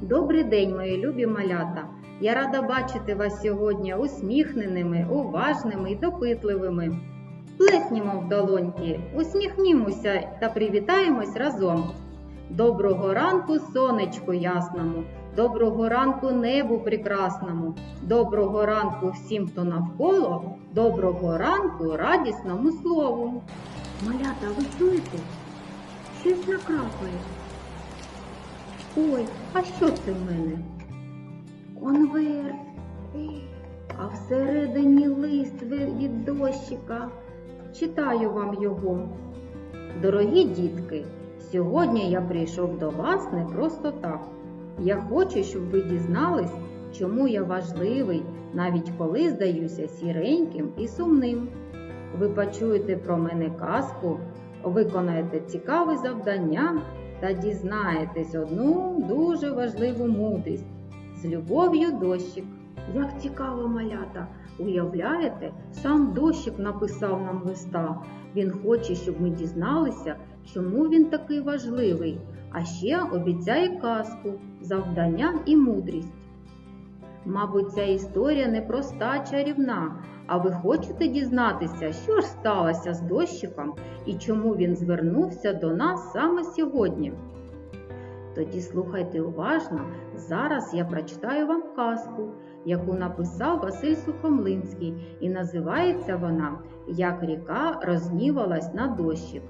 Добрий день, мої любі малята! Я рада бачити вас сьогодні усміхненими, уважними і допитливими. Плеснімо в долоньки, усміхнімося та привітаємось разом. Доброго ранку, сонечку ясному, доброго ранку небу прекрасному, доброго ранку всім, хто навколо, доброго ранку радісному слову. Малята, ви чуєте? Щось накрапає. Ой, а що це в мене? Конверт. А всередині лист від дощика. Читаю вам його. Дорогі дітки, сьогодні я прийшов до вас не просто так. Я хочу, щоб ви дізнались, чому я важливий, навіть коли здаюся сіреньким і сумним. Ви почуєте про мене казку, виконаєте цікаве завдання та дізнаєтесь одну дуже важливу мудрість. З любов'ю дощик. Як цікаво малята! Уявляєте, сам дощик написав нам листа. Він хоче, щоб ми дізналися, чому він такий важливий, а ще обіцяє казку, завдання і мудрість. Мабуть, ця історія не проста чарівна, а ви хочете дізнатися, що ж сталося з дощиком і чому він звернувся до нас саме сьогодні? Тоді слухайте уважно, зараз я прочитаю вам казку, яку написав Василь Сухомлинський, і називається вона Як ріка рознівалась на дощик.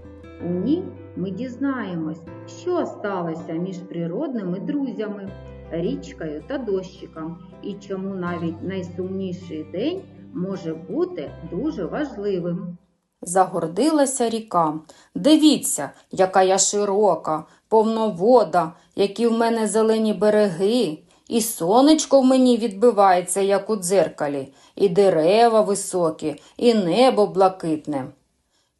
У ній ми дізнаємось, що сталося між природними друзями, річкою та дощиком, і чому навіть найсумніший день може бути дуже важливим. Загордилася ріка. Дивіться, яка я широка, повновода, які в мене зелені береги, і сонечко в мені відбивається, як у дзеркалі, і дерева високі, і небо блакитне.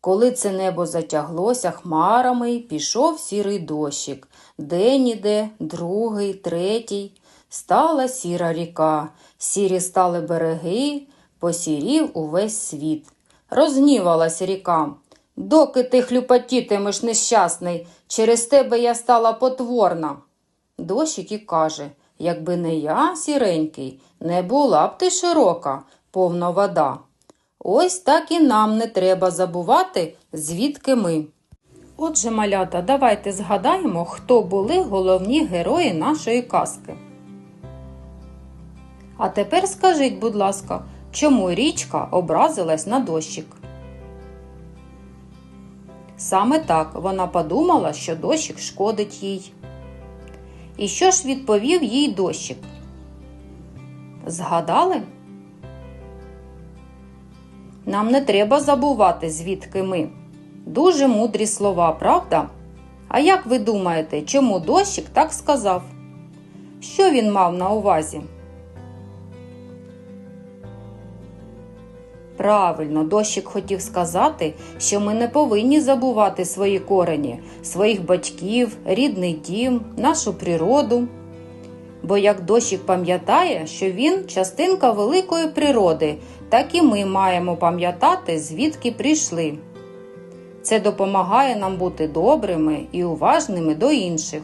Коли це небо затяглося хмарами, пішов сірий дощик. День іде, другий, третій. Стала сіра ріка, сірі стали береги, посірів увесь світ. Рознівалась ріка. Доки ти хлюпотітимеш нещасний, через тебе я стала потворна. Дощик і каже, якби не я, сіренький, не була б ти широка, повна вода. Ось так і нам не треба забувати, звідки ми. Отже, малята, давайте згадаємо, хто були головні герої нашої казки. А тепер скажіть, будь ласка, чому річка образилась на дощик? Саме так вона подумала, що дощик шкодить їй. І що ж відповів їй дощик? Згадали? Нам не треба забувати, звідки ми. Дуже мудрі слова, правда? А як ви думаєте, чому дощик так сказав? Що він мав на увазі? Правильно, дощик хотів сказати, що ми не повинні забувати свої корені, своїх батьків, рідний дім, нашу природу. Бо як дощик пам'ятає, що він частинка великої природи, так і ми маємо пам'ятати, звідки прийшли. Це допомагає нам бути добрими і уважними до інших.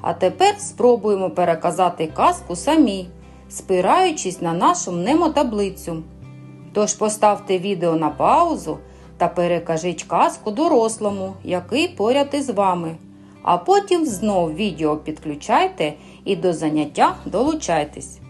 А тепер спробуємо переказати казку самі, спираючись на нашу мнемотаблицю. Тож поставте відео на паузу та перекажіть казку дорослому, який поряд із вами. А потім знов відео підключайте і до заняття долучайтесь.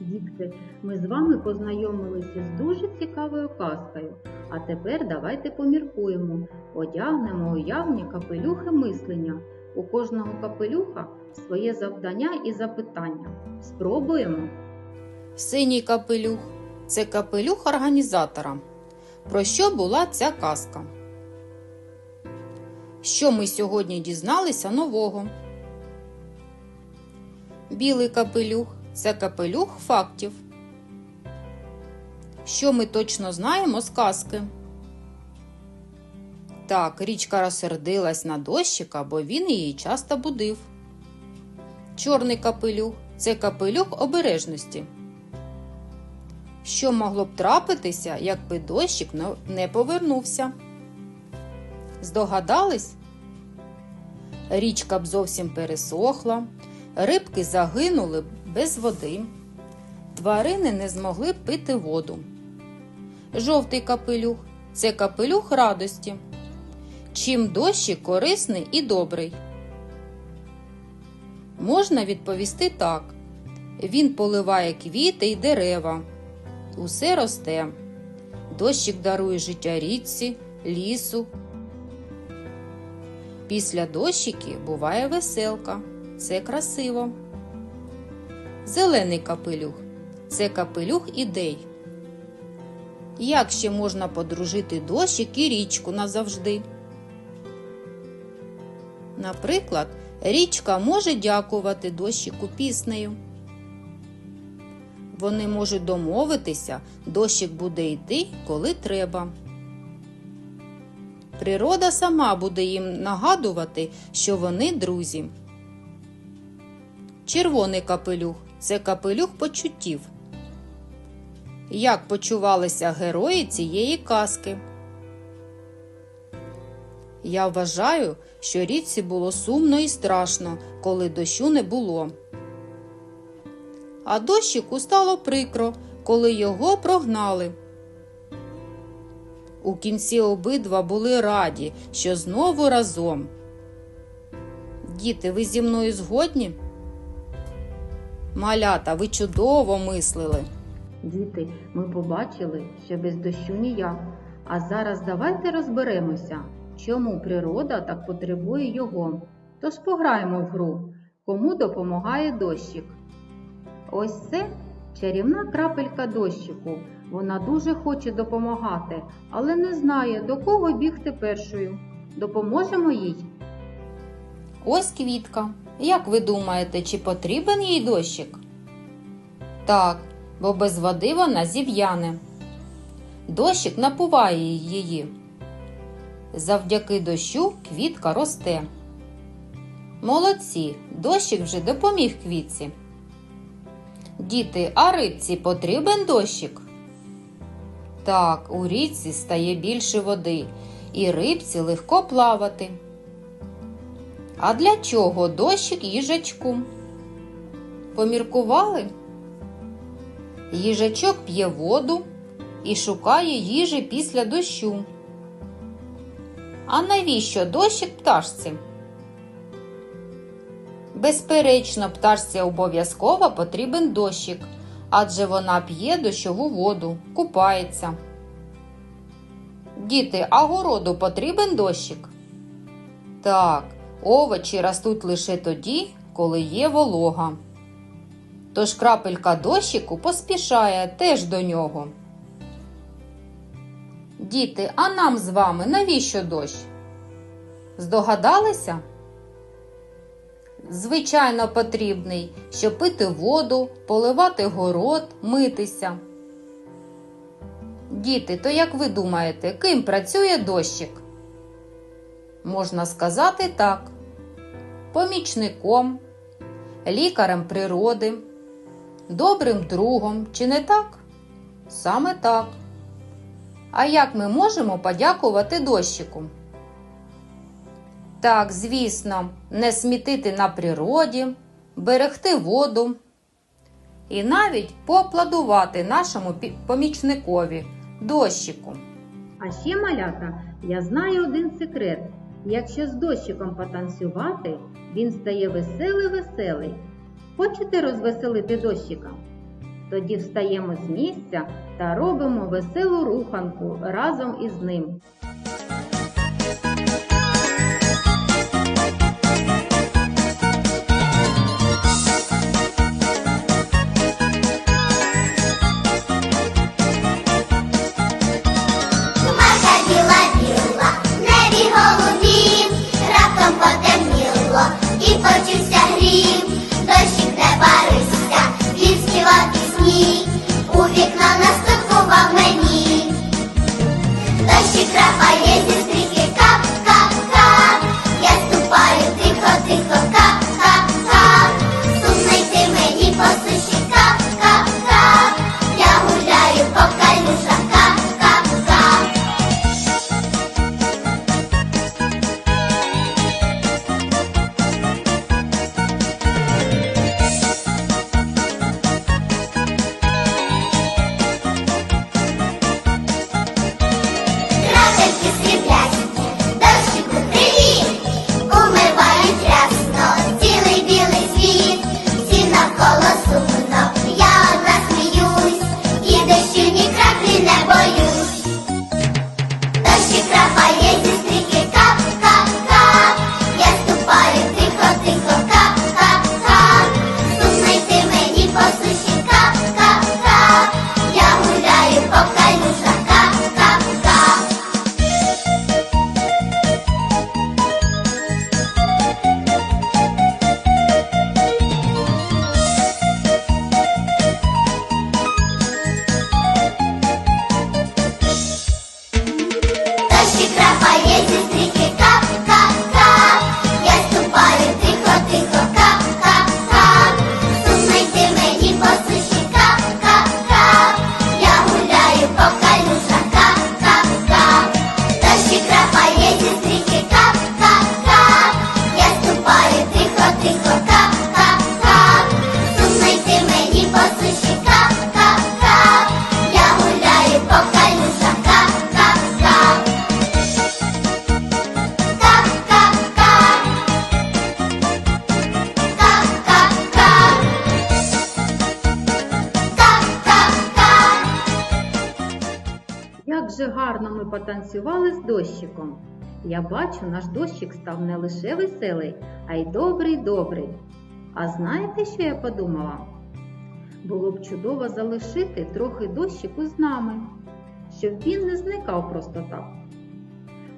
Дітки, ми з вами познайомилися з дуже цікавою казкою. А тепер давайте поміркуємо, одягнемо уявні капелюхи мислення. У кожного капелюха своє завдання і запитання. Спробуємо. Синій капелюх це капелюх організатора. Про що була ця казка? Що ми сьогодні дізналися нового? Білий капелюх це капелюх фактів. Що ми точно знаємо з казки? Так, річка розсердилась на дощика, бо він її часто будив. Чорний капелюх це капелюх обережності. Що могло б трапитися, якби дощик не повернувся? Здогадались? Річка б зовсім пересохла, Рибки загинули б без води. Тварини не змогли пити воду. Жовтий капелюх це капелюх радості. Чим дощик корисний і добрий. Можна відповісти так: він поливає квіти й дерева. Усе росте. Дощик дарує життя річці, лісу. Після дощики буває веселка. Це красиво. Зелений капелюх це капелюх ідей. Як ще можна подружити дощик і річку назавжди? Наприклад, річка може дякувати дощику піснею. Вони можуть домовитися, дощик буде йти, коли треба. Природа сама буде їм нагадувати, що вони друзі. Червоний капелюх це капелюх почуттів. Як почувалися герої цієї казки? Я вважаю, що річці було сумно і страшно, коли дощу не було. А дощику стало прикро, коли його прогнали. У кінці обидва були раді, що знову разом. Діти, ви зі мною згодні? Малята, ви чудово мислили. Діти, ми побачили, що без дощу ніяк. А зараз давайте розберемося, чому природа так потребує його. Тож пограємо в гру, кому допомагає дощик. Ось це чарівна крапелька дощику. Вона дуже хоче допомагати, але не знає, до кого бігти першою. Допоможемо їй? Ось квітка. Як ви думаєте, чи потрібен їй дощик? Так, бо без води вона зів'яне. Дощик напуває її. Завдяки дощу квітка росте. Молодці, дощик вже допоміг квітці. Діти, а рибці потрібен дощик? Так, у річці стає більше води, і рибці легко плавати. А для чого дощик їжачку? Поміркували? Їжачок п'є воду і шукає їжі після дощу. А навіщо дощик пташці? Безперечно, пташці обов'язково потрібен дощик, адже вона п'є дощову воду, купається. Діти, а городу потрібен дощик? Так, овочі ростуть лише тоді, коли є волога. Тож крапелька дощику поспішає теж до нього. Діти, а нам з вами навіщо дощ? Здогадалися? Звичайно, потрібний, щоб пити воду, поливати город, митися. Діти, то як ви думаєте, ким працює дощик? Можна сказати так: помічником, лікарем природи, добрим другом, чи не так? Саме так. А як ми можемо подякувати дощику? Так, звісно, не смітити на природі, берегти воду і навіть поаплодувати нашому помічникові дощику. А ще малята, я знаю один секрет. Якщо з дощиком потанцювати, він стає веселий-веселий. Хочете розвеселити дощика? Тоді встаємо з місця та робимо веселу руханку разом із ним. Дуже гарно ми потанцювали з дощиком. Я бачу, наш дощик став не лише веселий, а й добрий добрий. А знаєте, що я подумала? Було б чудово залишити трохи дощику з нами, щоб він не зникав просто так.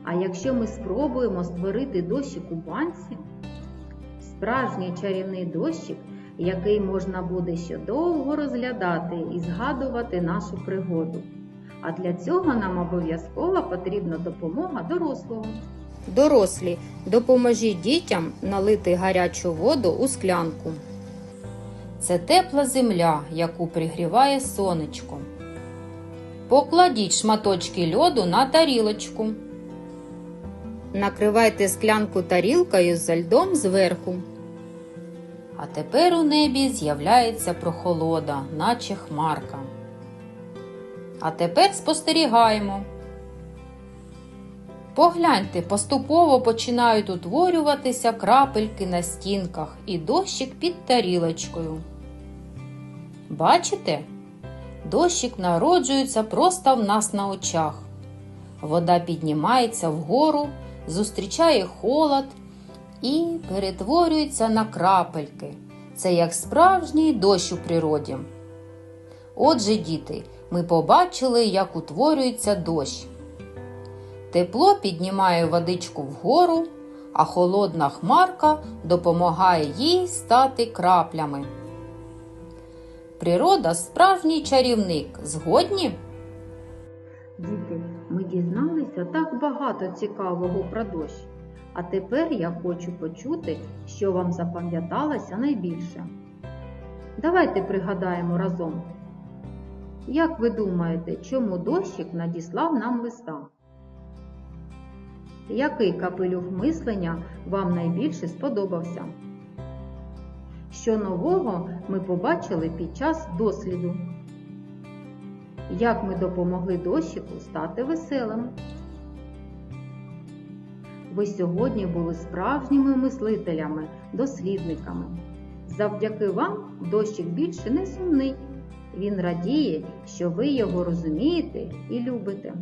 А якщо ми спробуємо створити дощик у банці, справжній чарівний дощик, який можна буде ще довго розглядати і згадувати нашу пригоду. А для цього нам обов'язково потрібна допомога дорослого. Дорослі, допоможіть дітям налити гарячу воду у склянку. Це тепла земля, яку пригріває сонечко. Покладіть шматочки льоду на тарілочку. Накривайте склянку тарілкою з льдом зверху. А тепер у небі з'являється прохолода, наче хмарка. А тепер спостерігаємо. Погляньте, поступово починають утворюватися крапельки на стінках і дощик під тарілочкою. Бачите? Дощик народжується просто в нас на очах. Вода піднімається вгору, зустрічає холод і перетворюється на крапельки. Це як справжній дощ у природі. Отже, діти, ми побачили, як утворюється дощ. Тепло піднімає водичку вгору, а холодна хмарка допомагає їй стати краплями. Природа справжній чарівник. Згодні? Діти, ми дізналися так багато цікавого про дощ. А тепер я хочу почути, що вам запам'яталося найбільше. Давайте пригадаємо разом. Як ви думаєте, чому дощик надіслав нам листа? Який капелюх мислення вам найбільше сподобався? Що нового ми побачили під час досліду? Як ми допомогли дощику стати веселим? Ви сьогодні були справжніми мислителями, дослідниками. Завдяки вам дощик більше не сумний. Він радіє, що ви його розумієте і любите.